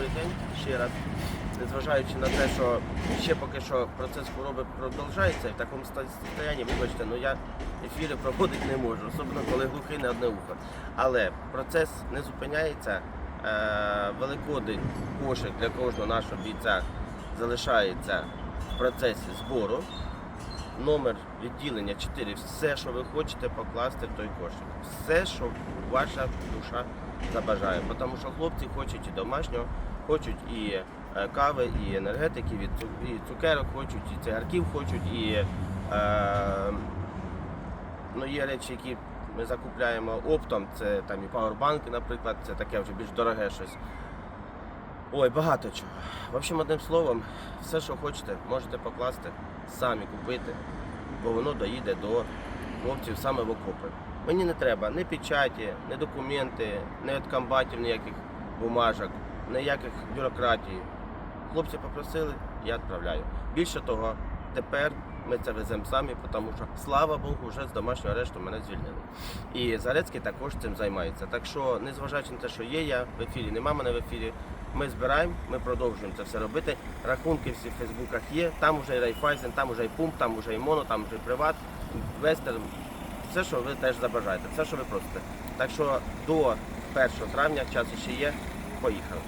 добрий ще раз. Незважаючи на те, що ще поки що процес хвороби продовжується, і в такому ста- стані, вибачте, ну я ефіри проводити не можу, особливо коли глухий не одне ухо. Але процес не зупиняється. Е, Великодень кошик для кожного нашого бійця залишається в процесі збору. Номер відділення 4. Все, що ви хочете покласти в той кошик. Все, що ваша душа забажає. Тому що хлопці хочуть і домашнього, хочуть і е, кави, і енергетики, і цукерок хочуть, і цигарків хочуть, і е, ну, є речі, які ми закупляємо оптом. Це там і павербанки, наприклад, це таке вже більш дороге щось. Ой, багато чого. В общем, одним словом, все, що хочете, можете покласти, самі купити, бо воно доїде до хлопців саме в окопи. Мені не треба ні печаті, ні документи, ні від комбатів ніяких бумажок, ніяких бюрократій. Хлопці попросили, я відправляю. Більше того, тепер ми це веземо самі, тому що, слава Богу, вже з домашнього арешту мене звільнили. І Зарецький також цим займається. Так що, незважаючи на те, що є я в ефірі, нема мене в ефірі, ми збираємо, ми продовжуємо це все робити. Рахунки всі в Фейсбуках є, там вже і Райфайзен, там вже і Пумп, там вже і Моно, там вже і Приват, Вестерн. Все, що ви теж забажаєте, все, що ви просите. Так що до 1 травня час ще є. Поїхали.